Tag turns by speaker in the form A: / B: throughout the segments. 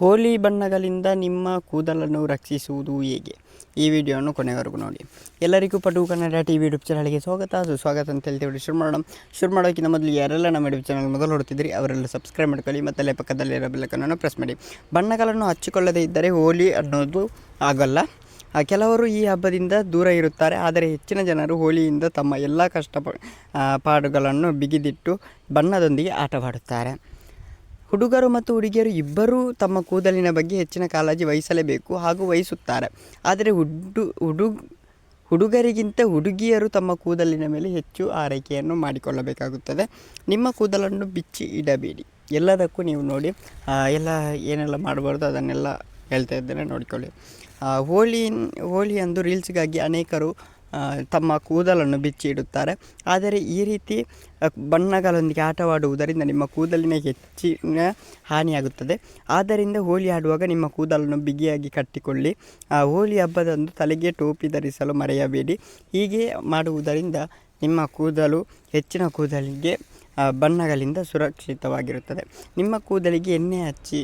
A: ಹೋಲಿ ಬಣ್ಣಗಳಿಂದ ನಿಮ್ಮ ಕೂದಲನ್ನು ರಕ್ಷಿಸುವುದು ಹೇಗೆ? ಈ ವಿಡಿಯೋವನ್ನು ಕೊನೆವರೆಗೂ ನೋಡಿ. ಎಲ್ಲರಿಗೂ ಪಟು ಕನ್ನಡ ಟಿ ವಿ ಯೂಟ್ಯೂಬ್ ಚಾನಲ್ಗೆ ಸ್ವಾಗತ. ಸುಸ್ವಾಗತ ಅಂತ ಹೇಳ್ತೀವಿ ಶುರು ಮಾಡೋಣ. ಶುರು ಮಾಡೋಕ್ಕಿಂತ ಮೊದಲು ಯಾರೆಲ್ಲ ನಮ್ಮ ಯೂಟ್ಯೂಬ್ ಚಾನಲ್ ಮೊದಲು ನೋಡ್ತಿದ್ರಿ ಅವರೆಲ್ಲ ಸಬ್ಸ್ಕ್ರೈಬ್ ಮಾಡ್ಕೊಳ್ಳಿ ಮತ್ತು ಅಲ್ಲೇ ಪಕ್ಕದಲ್ಲಿರೋ ಬೆಲ್ಲಕ್ಕನ್ನು ಪ್ರೆಸ್ ಮಾಡಿ. ಬಣ್ಣಗಳನ್ನು ಹಚ್ಚಿಕೊಳ್ಳದೇ ಇದ್ದರೆ ಹೋಲಿ ಅನ್ನೋದು ಆಗಲ್ಲ. ಕೆಲವರು ಈ ಹಬ್ಬದಿಂದ ದೂರ ಇರುತ್ತಾರೆ, ಆದರೆ ಹೆಚ್ಚಿನ ಜನರು ಹೋಲಿಯಿಂದ ತಮ್ಮ ಎಲ್ಲ ಕಷ್ಟ ಪಾಡುಗಳನ್ನು ಬಿಗಿದಿಟ್ಟು ಬಣ್ಣದೊಂದಿಗೆ ಆಟವಾಡುತ್ತಾರೆ. ಹುಡುಗರು ಮತ್ತು ಹುಡುಗಿಯರು ಇಬ್ಬರೂ ತಮ್ಮ ಕೂದಲಿನ ಬಗ್ಗೆ ಹೆಚ್ಚಿನ ಕಾಳಜಿ ವಹಿಸಲೇಬೇಕು ಹಾಗೂ ವಹಿಸುತ್ತಾರೆ. ಆದರೆ ಹುಡು ಹುಡುಗ ಹುಡುಗರಿಗಿಂತ ಹುಡುಗಿಯರು ತಮ್ಮ ಕೂದಲಿನ ಮೇಲೆ ಹೆಚ್ಚು ಆರೈಕೆಯನ್ನು ಮಾಡಿಕೊಳ್ಳಬೇಕಾಗುತ್ತದೆ. ನಿಮ್ಮ ಕೂದಲನ್ನು ಬಿಚ್ಚಿ ಇಡಬೇಡಿ. ಎಲ್ಲದಕ್ಕೂ ನೀವು ನೋಡಿ ಎಲ್ಲ ಏನೆಲ್ಲ ಮಾಡಬಾರ್ದು ಅದನ್ನೆಲ್ಲ ಹೇಳ್ತಾ ಇದ್ದೇನೆ ನೋಡಿಕೊಳ್ಳಿ. ಹೋಳಿ ಹೋಳಿ ಅಂದು ರೀಲ್ಸ್ಗಾಗಿ ಅನೇಕರು ತಮ್ಮ ಕೂದಲನ್ನು ಬಿಚ್ಚಿ ಇಡುತ್ತಾರೆ ಆದರೆ ಈ ರೀತಿ ಬಣ್ಣಗಳೊಂದಿಗೆ ಆಟವಾಡುವುದರಿಂದ ನಿಮ್ಮ ಕೂದಲಿನ ಹೆಚ್ಚಿನ ಹಾನಿಯಾಗುತ್ತದೆ. ಆದ್ದರಿಂದ ಹೋಳಿ ಆಡುವಾಗ ನಿಮ್ಮ ಕೂದಲನ್ನು ಬಿಗಿಯಾಗಿ ಕಟ್ಟಿಕೊಳ್ಳಿ. ಹೋಳಿ ಹಬ್ಬದಂದು ತಲೆಗೆ ಟೋಪಿ ಧರಿಸಲು ಮರೆಯಬೇಡಿ. ಹೀಗೆ ಮಾಡುವುದರಿಂದ ನಿಮ್ಮ ಕೂದಲು, ಹೆಚ್ಚಿನ ಕೂದಲಿಗೆ ಬಣ್ಣಗಳಿಂದ ಸುರಕ್ಷಿತವಾಗಿರುತ್ತದೆ. ನಿಮ್ಮ ಕೂದಲಿಗೆ ಎಣ್ಣೆ ಹಚ್ಚಿ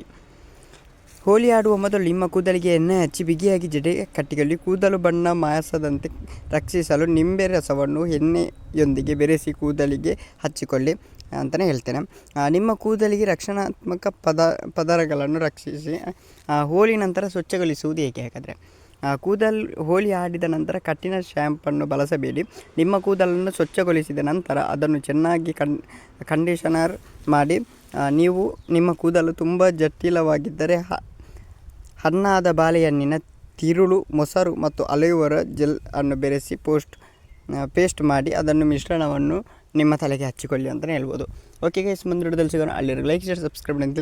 A: ಹೋಲಿ ಆಡುವ ಮೊದಲು ನಿಮ್ಮ ಕೂದಲಿಗೆ ಎಣ್ಣೆ ಹಚ್ಚಿ ಬಿಗಿಯಾಗಿ ಜಡೆ ಕಟ್ಟಿಕೊಳ್ಳಿ. ಕೂದಲು ಬಣ್ಣ ಮಾಯಸದಂತೆ ರಕ್ಷಿಸಲು ನಿಂಬೆ ರಸವನ್ನು ಎಣ್ಣೆಯೊಂದಿಗೆ ಬೆರೆಸಿ ಕೂದಲಿಗೆ ಹಚ್ಚಿಕೊಳ್ಳಿ ಅಂತಲೇ ಹೇಳ್ತೇನೆ. ನಿಮ್ಮ ಕೂದಲಿಗೆ ರಕ್ಷಣಾತ್ಮಕ ಪದ, ಪದರಗಳನ್ನು ರಕ್ಷಿಸಿ ಹೋಳಿ ನಂತರ ಸ್ವಚ್ಛಗೊಳಿಸುವುದು ಏಕೆ ಹಾಗಾದರೆ? ಕೂದಲು ಹೋಳಿ ಆಡಿದ ನಂತರ ಕಟ್ಟಿನ ಶ್ಯಾಂಪನ್ನು ಬಳಸಬೇಡಿ. ನಿಮ್ಮ ಕೂದಲನ್ನು ಸ್ವಚ್ಛಗೊಳಿಸಿದ ನಂತರ ಅದನ್ನು ಚೆನ್ನಾಗಿ ಕಂಡೀಷನರ್ ಮಾಡಿ ನೀವು ನಿಮ್ಮ ಕೂದಲು ತುಂಬ ಜಟಿಲವಾಗಿದ್ದರೆ ಹಣ್ಣಾದ ಬಾಳೆಹಣ್ಣಿನ ತಿರುಳು, ಮೊಸರು ಮತ್ತು ಅಲೆಯುವರ ಜೆಲ್ ಅನ್ನು ಬೆರೆಸಿ ಪೋಸ್ಟ್ ಪೇಸ್ಟ್ ಮಾಡಿ ಅದನ್ನು ಮಿಶ್ರಣವನ್ನು ನಿಮ್ಮ ತಲೆಗೆ ಹಚ್ಚಿಕೊಳ್ಳಿ ಅಂತಲೇ ಹೇಳ್ಬೋದು. ಓಕೆ ಗೈಸ್ ಮುಂದಿಡದಲ್ಲಿ ಸಿಗೋಣ. ಅಲ್ಲಿರೋ ಲೈಕ್ ಶೇರ್ ಸಬ್ಸ್ಕ್ರೈಬ್ ಅಂತ